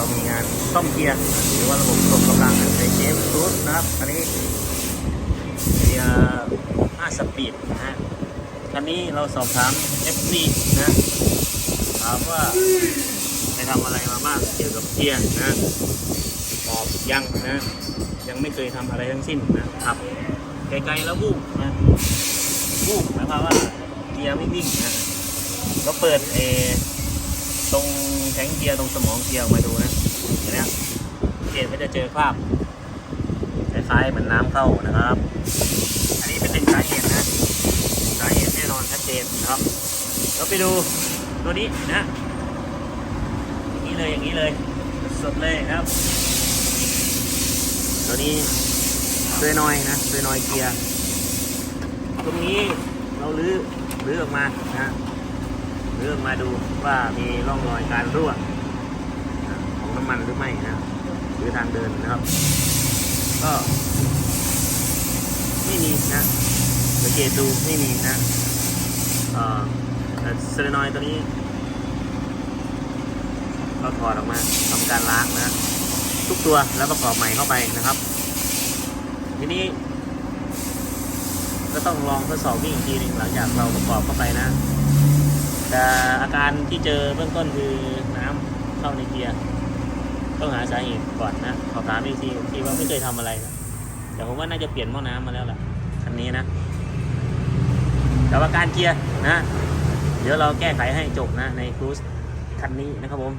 เรามีงานซ่อมเกียร์หรือว่าระบบส่งกำลังในเกมรูทนะครับอันนี้เกียร์5สปีดนะฮะคันนี้เราสอบถาม FC นะถามว่าไปทำอะไรมาบ้างเกี่ยวกับเกียร์นะตอบยังนะยังไม่เคยทำอะไรทั้งสิ้นนะครับไกลๆแล้ววูบนะวูบหมายความว่าเกียร์ไม่วิ่งนะก็เปิดเอ งเกียร์ตรงสมองเกียร์ออกมาดูนะอย่างเนี้ยเกียร์ก็จะเจอคราบคล้ายๆเหมือนน้ำเข้านะครับ อันนี้เป็นหนึ่งสาเหตุนะสาเหตุแน่นอนชัดเจนนะครับเราไปดูตัวนี้นะอย่างนี้เลยอย่างนี้เลยสดเลยครับ ตัวนี้เซยนอยนะเซยนอยเกียร์ตรงนี้เราลื้อลื้อออกมานะ ลื้อออกมาดูว่ามีร่องรอยการรั่วของน้ำมันหรือไม่นะหรือทางเดินนะครับ ก็ไม่มีนะสังเกตดูไม่มีนะเอ่อเซเลนอยตัวนี้เราถอดออกมาทำการล้างนะทุกตัวแล้วประกอบใหม่เข้าไปนะครับ ทีนี้ ก็ต้องลองทดสอบวิ่งอีกทีหนึ่งหลังจากเราประกอบเข้าไปนะ แต่อาการที่เจอเบื้องต้นคือน้ำเข้าในเกียร์ต้องหาสาเหตุก่อนนะขอถามอีกทีทีว่าไม่เคยทำอะไรนะแต่ผมว่าน่าจะเปลี่ยนหม้อน้ำมาแล้วล่ะคันนี้นะแต่ว่าการเกียร์นะ เดี๋ยวเราแก้ไขให้จบนะในครูสคันนี้นะครับผม